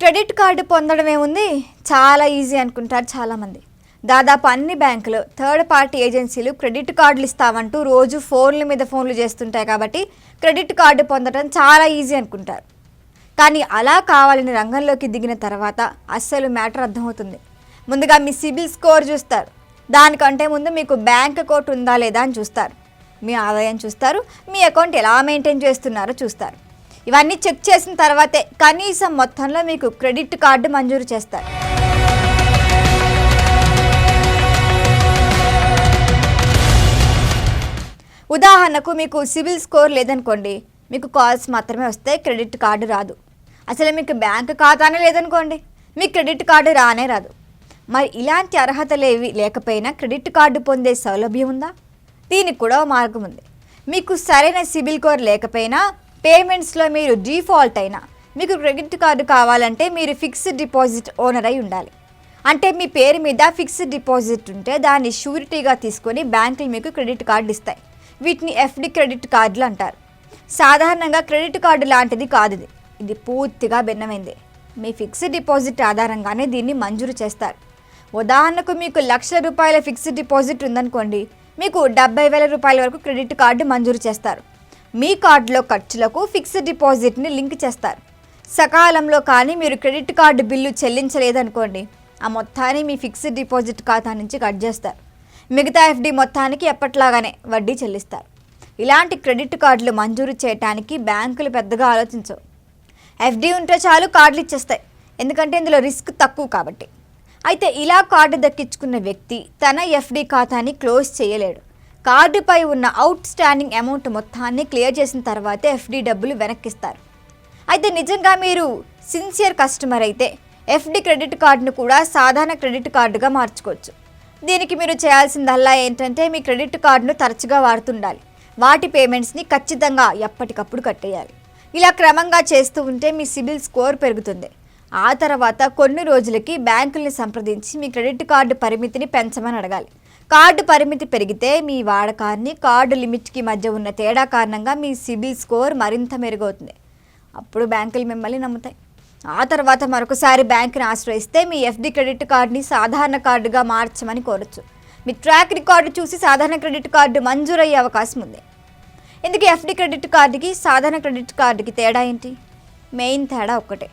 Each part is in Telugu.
క్రెడిట్ కార్డు పొందడమే ఉంది. చాలా ఈజీ అనుకుంటారు చాలామంది. దాదాపు అన్ని బ్యాంకులు థర్డ్ పార్టీ ఏజెన్సీలు క్రెడిట్ కార్డులు ఇస్తామంటూ రోజు ఫోన్ల మీద ఫోన్లు చేస్తుంటాయి కాబట్టి క్రెడిట్ కార్డు పొందడం చాలా ఈజీ అనుకుంటారు. కానీ అలా కావాలని రంగంలోకి దిగిన తర్వాత అస్సలు మ్యాటర్ అర్థమవుతుంది. ముందుగా మీ సిబిల్ స్కోర్ చూస్తారు. దానికంటే ముందు మీకు బ్యాంక్ అకౌంట్ ఉందా లేదా అని చూస్తారు. మీ ఆదాయం చూస్తారు. మీ అకౌంట్ ఎలా మెయింటైన్ చేస్తున్నారో చూస్తారు. ఇవన్నీ చెక్ చేసిన తర్వాతే కనీసం మొత్తంలో మీకు క్రెడిట్ కార్డు మంజూరు చేస్తారు. ఉదాహరణకు మీకు సివిల్ స్కోర్ లేదనుకోండి మీకు కాల్స్ మాత్రమే వస్తే క్రెడిట్ కార్డు రాదు. అసలు మీకు బ్యాంక్ ఖాతానే లేదనుకోండి మీకు క్రెడిట్ కార్డు రానే రాదు. మరి ఇలాంటి అర్హతలేవి లేకపోయినా క్రెడిట్ కార్డు పొందే సౌలభ్యం ఉందా? దీనికి కూడా మార్గం ఉంది. మీకు సరైన సిబిల్ కోర్ లేకపోయినా పేమెంట్స్లో మీరు డిఫాల్ట్ అయినా మీకు క్రెడిట్ కార్డు కావాలంటే మీరు ఫిక్స్డ్ డిపాజిట్ ఓనర్ అయి ఉండాలి. అంటే మీ పేరు మీద ఫిక్స్డ్ డిపాజిట్ ఉంటే దాన్ని షూరిటీగా తీసుకొని బ్యాంకులు మీకు క్రెడిట్ కార్డు ఇస్తాయి. వీటిని ఎఫ్డి క్రెడిట్ కార్డులు అంటారు. సాధారణంగా క్రెడిట్ కార్డు లాంటిది కాదు ఇది. ఇది పూర్తిగా భిన్నమైంది. మీ ఫిక్స్డ్ డిపాజిట్ ఆధారంగానే దీన్ని మంజూరు చేస్తారు. ఉదాహరణకు మీకు లక్ష రూపాయల ఫిక్స్డ్ డిపాజిట్ ఉందనుకోండి మీకు డెబ్బై వేల రూపాయల వరకు క్రెడిట్ కార్డు మంజూరు చేస్తారు. మీ కార్డులో ఖర్చులకు ఫిక్స్డ్ డిపాజిట్ని లింక్ చేస్తారు. సకాలంలో కానీ మీరు క్రెడిట్ కార్డు బిల్లు చెల్లించలేదనుకోండి ఆ మొత్తాన్ని మీ ఫిక్స్డ్ డిపాజిట్ ఖాతా నుంచి కట్ చేస్తారు. మిగతా ఎఫ్డి మొత్తానికి ఎప్పట్లాగానే వడ్డీ చెల్లిస్తారు. ఇలాంటి క్రెడిట్ కార్డులు మంజూరు చేయడానికి బ్యాంకులు పెద్దగా ఆలోచించవు. ఎఫ్డి ఉంటే చాలు కార్డులు ఇచ్చేస్తాయి ఎందుకంటే ఇందులో రిస్క్ తక్కువ కాబట్టి. అయితే ఇలా కార్డు దక్కించుకున్న వ్యక్తి తన ఎఫ్డి ఖాతాని క్లోజ్ చేయలేడు. కార్డుపై ఉన్న అవుట్ స్టాండింగ్ అమౌంట్ మొత్తాన్ని క్లియర్ చేసిన తర్వాతే ఎఫ్డి డబ్బులు వెనక్కిస్తారు. అయితే నిజంగా మీరు సిన్సియర్ కస్టమర్ అయితే ఎఫ్డి క్రెడిట్ కార్డును కూడా సాధారణ క్రెడిట్ కార్డుగా మార్చుకోవచ్చు. దీనికి మీరు చేయాల్సిందల్లా ఏంటంటే మీ క్రెడిట్ కార్డును తరచుగా వాడుతుండాలి. వాటి పేమెంట్స్ని ఖచ్చితంగా ఎప్పటికప్పుడు కట్టేయాలి. ఇలా క్రమంగా చేస్తూ ఉంటే మీ సిబిల్ స్కోర్ పెరుగుతుంది. ఆ తర్వాత కొన్ని రోజులకి బ్యాంకుల్ని సంప్రదించి మీ క్రెడిట్ కార్డు పరిమితిని పెంచమని అడగాలి. కార్డు పరిమితి పెరిగితే మీ వాడకాన్ని కార్డు లిమిట్కి మధ్య ఉన్న తేడా కారణంగా మీ సిబిల్ స్కోర్ మరింత మెరుగవుతుంది. అప్పుడు బ్యాంకులు మిమ్మల్ని నమ్ముతాయి. ఆ తర్వాత మరొకసారి బ్యాంకుని ఆశ్రయిస్తే మీ ఎఫ్డి క్రెడిట్ కార్డుని సాధారణ కార్డుగా మార్చమని కోరచ్చు. మీ ట్రాక్ రికార్డు చూసి సాధారణ క్రెడిట్ కార్డు మంజూరయ్యే అవకాశం ఉంది. ఇందుకే ఎఫ్డి క్రెడిట్ కార్డుకి సాధారణ క్రెడిట్ కార్డుకి తేడా ఏంటి? మెయిన్ తేడా ఒక్కటే.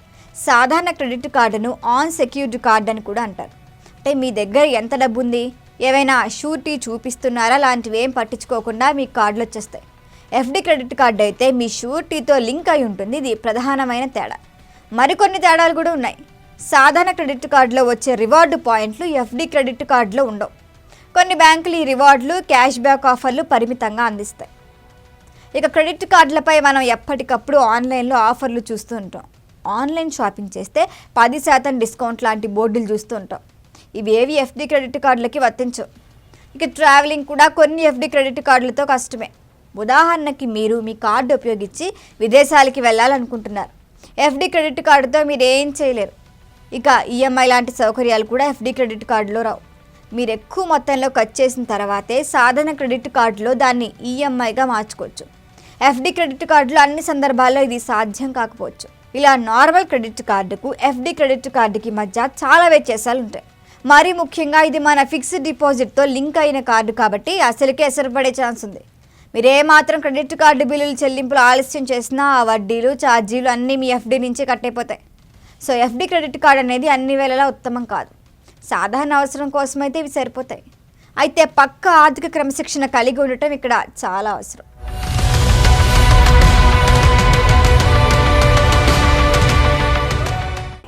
సాధారణ క్రెడిట్ కార్డును ఆన్ సెక్యూర్డ్ కార్డు అని కూడా అంటారు. అంటే మీ దగ్గర ఎంత డబ్బు ఉంది ఏవైనా షూరిటీ చూపిస్తున్నారా? లాంటివి ఏం పట్టించుకోకుండా మీ కార్డులు వచ్చేస్తాయి ఎఫ్డి క్రెడిట్ కార్డు అయితే మీ షూరిటీతో లింక్ అయి ఉంటుంది. ఇది ప్రధానమైన తేడా. మరికొన్ని తేడాలు కూడా ఉన్నాయి. సాధారణ క్రెడిట్ కార్డులో వచ్చే రివార్డు పాయింట్లు ఎఫ్డి క్రెడిట్ కార్డులో ఉండవు. కొన్ని బ్యాంకులు ఈ రివార్డులు క్యాష్ బ్యాక్ ఆఫర్లు పరిమితంగా అందిస్తాయి. ఇక క్రెడిట్ కార్డులపై మనం ఎప్పటికప్పుడు ఆన్లైన్లో ఆఫర్లు చూస్తూ ఉంటాం. ఆన్లైన్ షాపింగ్ చేస్తే పది శాతం డిస్కౌంట్ లాంటి బోర్డులు చూస్తూ ఉంటాం. ఇవేవి ఎఫ్డి క్రెడిట్ కార్డులకి వర్తించవు. ఇక ట్రావెలింగ్ కూడా కొన్ని ఎఫ్డి క్రెడిట్ కార్డులతో కష్టమే. ఉదాహరణకి మీరు మీ కార్డు ఉపయోగించి విదేశాలకి వెళ్ళాలనుకుంటున్నారు. ఎఫ్డి క్రెడిట్ కార్డుతో మీరు ఏం చేయలేరు. ఇక ఈఎంఐ లాంటి సౌకర్యాలు కూడా ఎఫ్డి క్రెడిట్ కార్డులో రావు. మీరు ఎక్కువ మొత్తంలో ఖర్చు చేసిన తర్వాతే సాధారణ క్రెడిట్ కార్డులో దాన్ని ఈఎంఐగా మార్చుకోవచ్చు. ఎఫ్డి క్రెడిట్ కార్డులో అన్ని సందర్భాల్లో ఇది సాధ్యం కాకపోవచ్చు. ఇలా నార్మల్ క్రెడిట్ కార్డుకు ఎఫ్డి క్రెడిట్ కార్డుకి మధ్య చాలా వ్యత్యాసాలు ఉంటాయి. మరీ ముఖ్యంగా ఇది మన ఫిక్స్డ్ డిపాజిట్తో లింక్ అయిన కార్డు కాబట్టి అసలుకే ఎసరపడే ఛాన్స్ ఉంది. మీరు ఏమాత్రం క్రెడిట్ కార్డు బిల్లులు చెల్లింపులు ఆలస్యం చేసినా ఆ వడ్డీలు ఛార్జీలు అన్నీ మీ ఎఫ్డీ నుంచి కట్టయిపోతాయి. సో ఎఫ్డీ క్రెడిట్ కార్డ్ అనేది అన్ని వేళలా ఉత్తమం కాదు. సాధారణ అవసరం కోసమైతే ఇవి సరిపోతాయి. అయితే పక్క ఆర్థిక క్రమశిక్షణ కలిగి ఉండటం ఇక్కడ చాలా అవసరం.